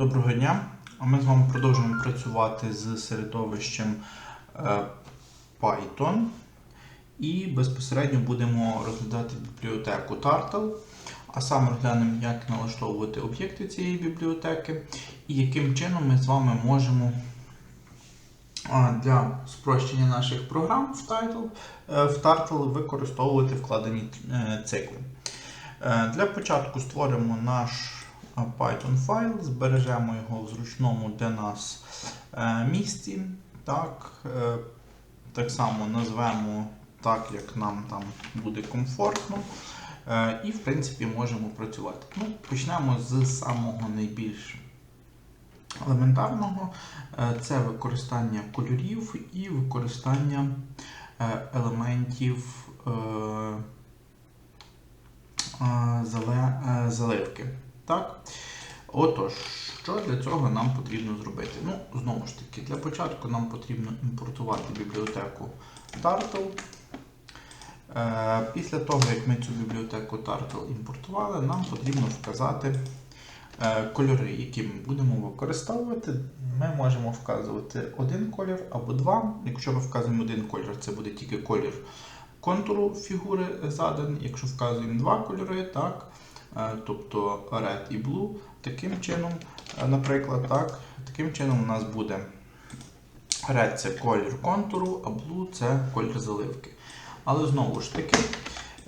Доброго дня. Ми з вами продовжуємо працювати з середовищем е, Python і безпосередньо будемо розглядати бібліотеку Turtle, а саме розглянемо, як налаштовувати об'єкти цієї бібліотеки і яким чином ми з вами можемо для спрощення наших програм в Turtle, е, в Turtle використовувати вкладені е, цикли. Е, Для початку створимо наш е, Python файл, збережемо його в зручному для нас е, місці. Так, е, так само назвемо так, як нам там буде комфортно. Е, І, в принципі, можемо працювати. Ну, почнемо з самого найбільш елементарного. Це використання кольорів і використання елементів. заливки. Так? Отож, що для цього нам потрібно зробити? Ну, знову ж таки, для початку нам потрібно імпортувати бібліотеку Turtle. Е, Після того, як ми цю бібліотеку Turtle імпортували, нам потрібно вказати е, кольори, які ми будемо використовувати. Ми можемо вказувати один колір або два. Якщо ми вказуємо один колір, це буде тільки колір контуру фігури заданий. Якщо вказуємо два кольори, так, тобто red і blue, таким чином, е, наприклад, так, таким чином у нас буде red це колір контуру, а blue це колір заливки. Але знову ж таки,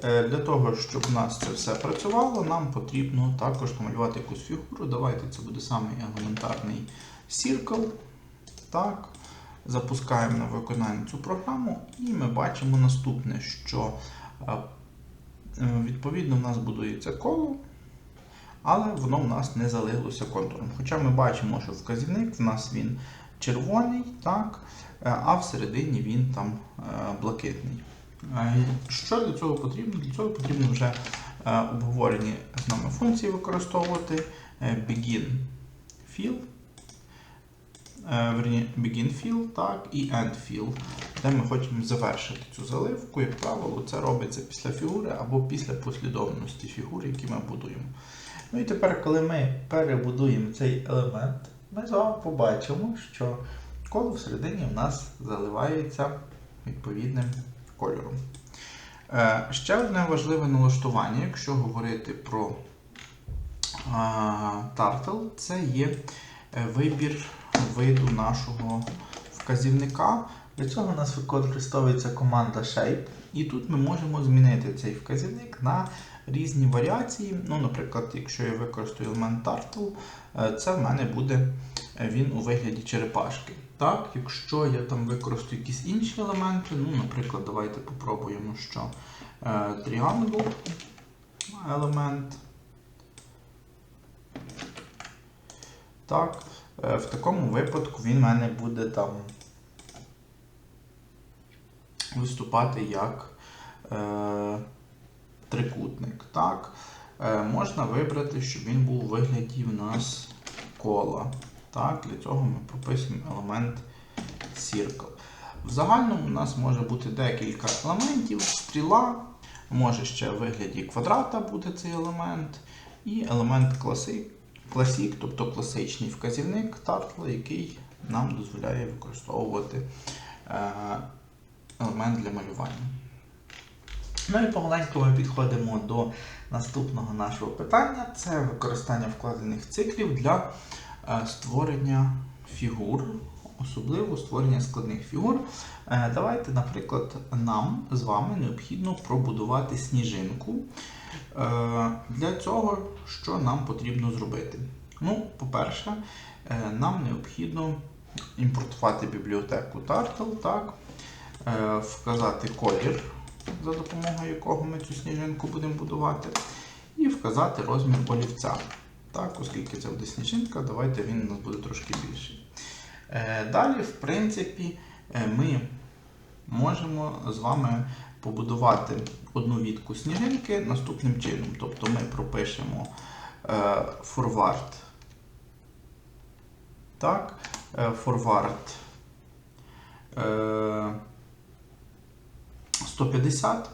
е, для того, щоб у нас це все працювало, нам потрібно також намалювати якусь фігуру. Давайте це буде самий елементарний circle. Так. Запускаємо на виконання цю програму, і ми бачимо наступне, що е, е, відповідно в нас будується коло, але воно в нас не залилося контуром. Хоча ми бачимо, що вказівник в нас він червоний, так, е, а всередині він там е, блакитний. Е, Що для цього потрібно? Для цього потрібно вже е, обговорені з нами функції використовувати е, begin fill е, begin fill, так, і end fill, де ми хочемо завершити цю заливку. Як правило, це робиться після фігури або після послідовності фігур, які ми будуємо. Ну і тепер, коли ми перебудуємо цей елемент, ми з вами побачимо, що коло всередині в нас заливається відповідним кольором. Е, Ще одне важливе налаштування, якщо говорити про Turtle, це є е, вибір виду нашого вказівника. Для цього у нас використовується команда Shape, і тут ми можемо змінити цей вказівник на різні варіації. Ну, Наприклад, якщо я використаю елемент Turtle, е, це в мене буде е, він у вигляді черепашки. Так, Якщо я там використаю якісь інші елементи, ну, наприклад, давайте попробуємо, що е, Triangle елемент. Так, в такому випадку він в мене буде там виступати як е, трикутник. Так, е, можна вибрати, щоб він був у вигляді в нас кола. Так, Для цього ми прописуємо елемент Circle. В загальному у нас може бути декілька елементів, стріла, може ще в вигляді квадрата бути цей елемент, і елемент класи, Classic, тобто класичний вказівник тартла, який нам дозволяє використовувати е, елемент для малювання. Ну і помаленьку ми підходимо до наступного нашого питання: це використання вкладених циклів для е, створення фігур, особливо створення складних фігур. Е, Давайте, наприклад, нам з вами необхідно пробудувати сніжинку. Е, Для цього що нам потрібно зробити? Ну, по-перше, е, нам необхідно імпортувати бібліотеку Turtle, так, вказати колір, за допомогою якого ми цю сніжинку будемо будувати, і вказати розмір олівця. Так, оскільки це буде сніжинка, давайте він у нас буде трошки більший. Е, Далі, в принципі, е, ми можемо з вами побудувати одну відку сніжинки наступним чином. Тобто ми пропишемо е, forward. Так, е, 150.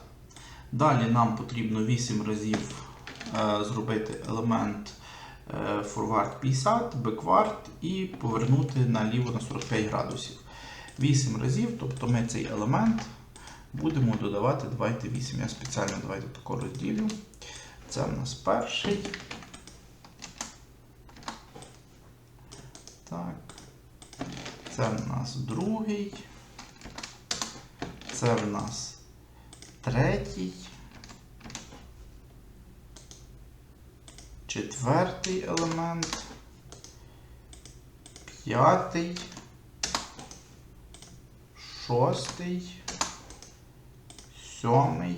Далі нам потрібно 8 разів зробити елемент форвард 50, беквард і повернути наліво на 45 градусів. 8 разів, тобто ми цей елемент будемо додавати, давайте 8. Я спеціально давайте тако розділю. Це в нас перший. Так. Це в нас другий. Це в нас третій. Четвертий елемент. П'ятий. Шостий. Сьомий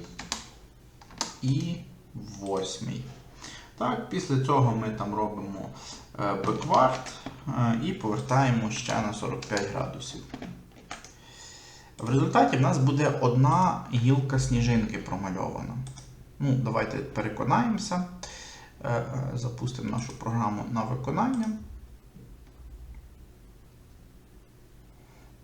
і восьмий. Так, після цього ми там робимо е, беквард е, і повертаємо ще на 45 градусів. В результаті в нас буде одна гілка сніжинки промальована. Ну, Давайте переконаємося. Е, е, Запустимо нашу програму на виконання.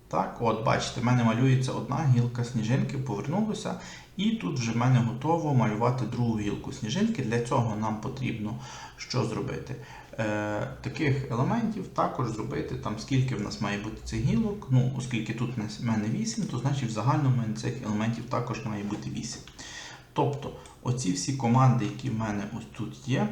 Так, от, бачите, в мене малюється одна гілка сніжинки, повернулося. І тут вже в мене готово малювати другу гілку сніжинки. Для цього нам потрібно що зробити? Е, Таких елементів також зробити, там скільки в нас має бути цих гілок. Ну, оскільки тут в мене 8, то значить в загальному в мене цих елементів також має бути 8. Тобто, оці всі команди, які в мене ось тут є,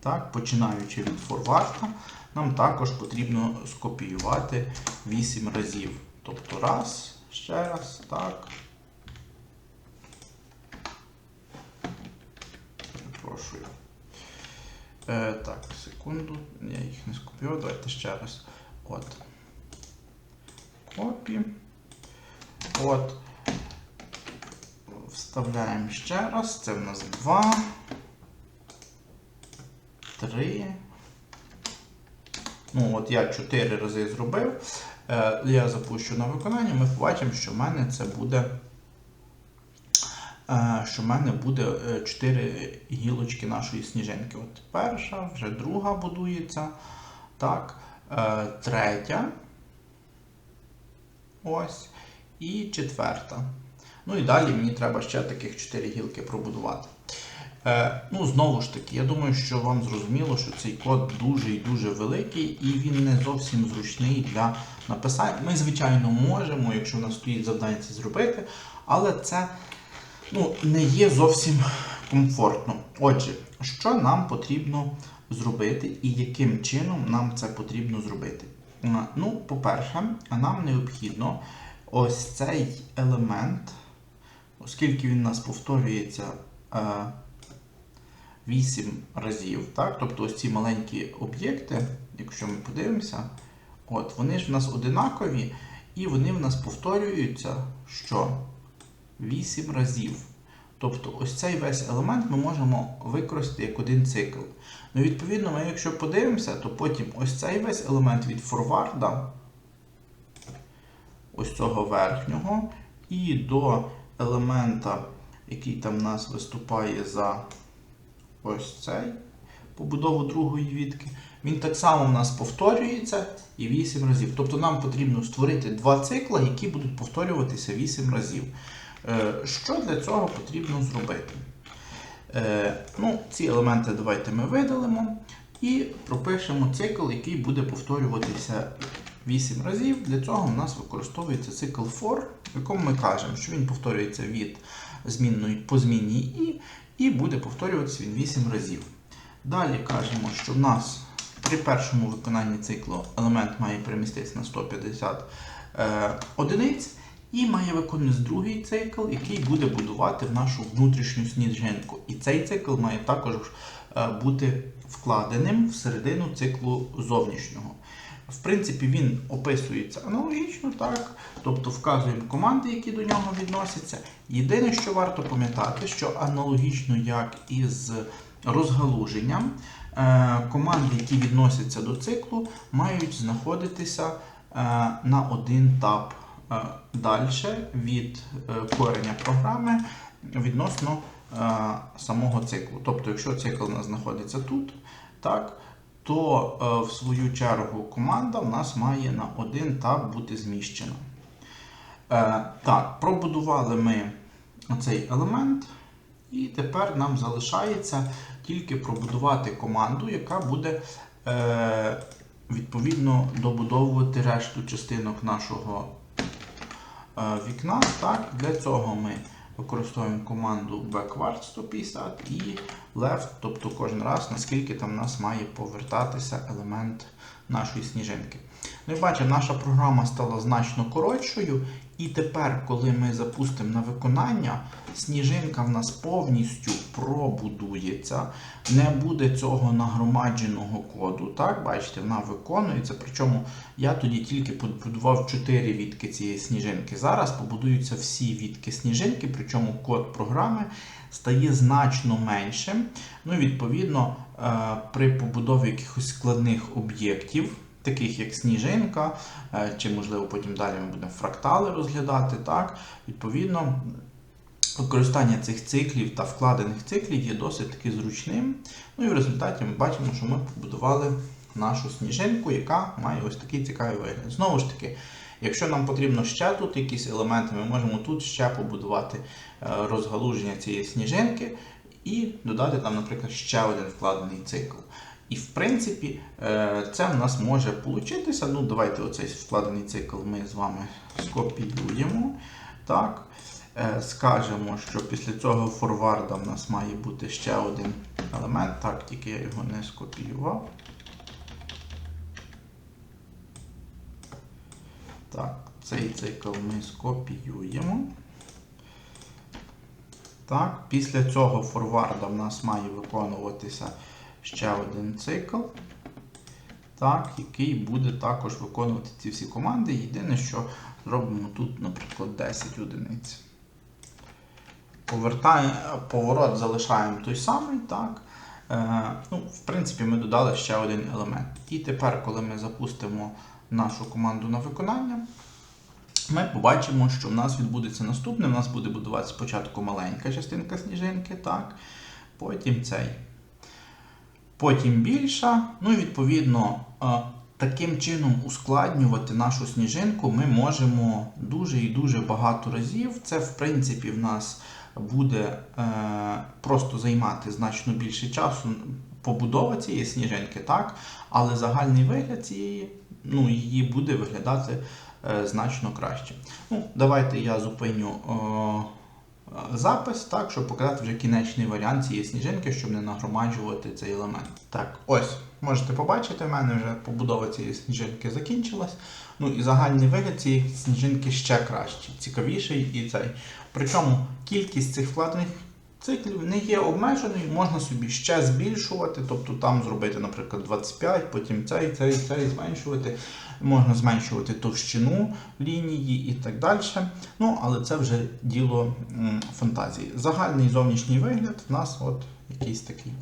так, починаючи від форварда, нам також потрібно скопіювати 8 разів. Тобто раз, ще раз, так. Перепрошую. Е, так, секунду. Я їх не скопіював. Давайте ще раз. От. Копі. От. Вставляємо ще раз. Це в нас 2. 3. Ну, от я 4 рази зробив. Е, я запущу на виконання, ми побачимо, що в мене це буде. е, Що в мене буде 4 гілочки нашої сніжинки. От перша, вже друга будується. Так, е, третя. Ось. І четверта. Ну і далі мені треба ще таких 4 гілки пробудувати. Е, ну, знову ж таки, я думаю, що вам зрозуміло, що цей код дуже і дуже великий, і він не зовсім зручний для написання. Ми, звичайно, можемо, якщо в нас стоїть завдання це зробити, але це ну, не є зовсім комфортно. Отже, що нам потрібно зробити і яким чином нам це потрібно зробити? Е, Ну, по-перше, нам необхідно ось цей елемент, оскільки він у нас повторюється. е, 8 разів. Так? Тобто ось ці маленькі об'єкти, якщо ми подивимося, от, вони ж в нас одинакові, і вони в нас повторюються що 8 разів. Тобто ось цей весь елемент ми можемо використати як один цикл. Ну, відповідно, ми, якщо подивимося, то потім ось цей весь елемент від форварда, ось цього верхнього, і до елемента, який там в нас виступає за ось цей побудову другої вітки. Він так само в нас повторюється і 8 разів. Тобто нам потрібно створити два цикла, які будуть повторюватися 8 разів. Е, Що для цього потрібно зробити? Е, ну, Ці елементи давайте ми видалимо і пропишемо цикл, який буде повторюватися 8 разів. Для цього в нас використовується цикл for, в якому ми кажемо, що він повторюється від змінної по змінній і, і буде повторюватися він 8 разів. Далі кажемо, що в нас при першому виконанні циклу елемент має переміститися на 150 е, одиниць. І має виконувати другий цикл, який буде будувати в нашу внутрішню сніжинку. І цей цикл має також е, бути вкладеним всередину циклу зовнішнього. В принципі, він описується аналогічно, так? Тобто вказуємо команди, які до нього відносяться. Єдине, що варто пам'ятати, що аналогічно як і з розгалуженням, е, команди, які відносяться до циклу, мають знаходитися е, на один таб далі від е, кореня програми відносно самого циклу. Тобто, якщо цикл у нас знаходиться тут, так, то в свою чергу команда в нас має на один таб бути зміщена. Так, пробудували ми цей елемент, і тепер нам залишається тільки пробудувати команду, яка буде е, відповідно добудовувати решту частинок нашого е, вікна. Так, для цього ми використовуємо команду backward 150 і left, тобто кожен раз, наскільки там у нас має повертатися елемент нашої сніжинки. Ну і бачимо, наша програма стала значно коротшою, і тепер, коли ми запустимо на виконання, сніжинка в нас повністю пробудується, не буде цього нагромадженого коду. Так, бачите, вона виконується. Причому я тоді тільки побудував 4 відки цієї сніжинки. Зараз побудуються всі відки сніжинки, причому код програми стає значно меншим. Ну відповідно, е, при побудові якихось складних об'єктів. Таких як сніжинка, е, чи можливо потім далі ми будемо фрактали розглядати. Так, відповідно, використання цих циклів та вкладених циклів є досить таки зручним. Ну і в результаті ми бачимо, що ми побудували нашу сніжинку, яка має ось такий цікавий вигляд. Знову ж таки, якщо нам потрібно ще тут якісь елементи, ми можемо тут ще побудувати е, розгалуження цієї сніжинки і додати там, наприклад, ще один вкладений цикл. І в принципі, е, це в нас може получитися. Ну, давайте оцей вкладений цикл ми з вами скопіюємо. Так. Е, Скажемо, що після цього форварда в нас має бути ще один елемент. Так, тільки я його не скопіював. Так, цей цикл ми скопіюємо. Так, після цього форварда в нас має виконуватися ще один цикл, так, який буде також виконувати ці всі команди. Єдине, що зробимо тут, наприклад, 10 одиниць. Поворот залишаємо той самий. так. Е, ну, В принципі, ми додали ще один елемент. І тепер, коли ми запустимо нашу команду на виконання, ми побачимо, що в нас відбудеться наступне. У нас буде будувати спочатку маленька частинка сніжинки, так, потім цей. Потім більша. Ну і відповідно, е, таким чином ускладнювати нашу сніжинку ми можемо дуже і дуже багато разів. Це, в принципі, в нас буде е, просто займати значно більше часу побудова цієї сніжинки, так? але загальний вигляд цієї ну, її буде виглядати е, значно краще. Ну, Давайте я зупиню. Запис, так, щоб показати вже кінечний варіант цієї сніжинки, щоб не нагромаджувати цей елемент. Так, ось, можете побачити, в мене вже побудова цієї сніжинки закінчилась. Ну і загальний вигляд цієї сніжинки ще кращий, цікавіший і цей. Причому кількість цих вкладених циклів не є обмеженою, можна собі ще збільшувати, тобто там зробити, наприклад, 25, потім цей, цей, цей зменшувати. Можна зменшувати товщину лінії і так далі. Ну, але це вже діло фантазії. Загальний зовнішній вигляд в нас от якийсь такий.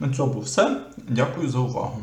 На цьому все. Дякую за увагу.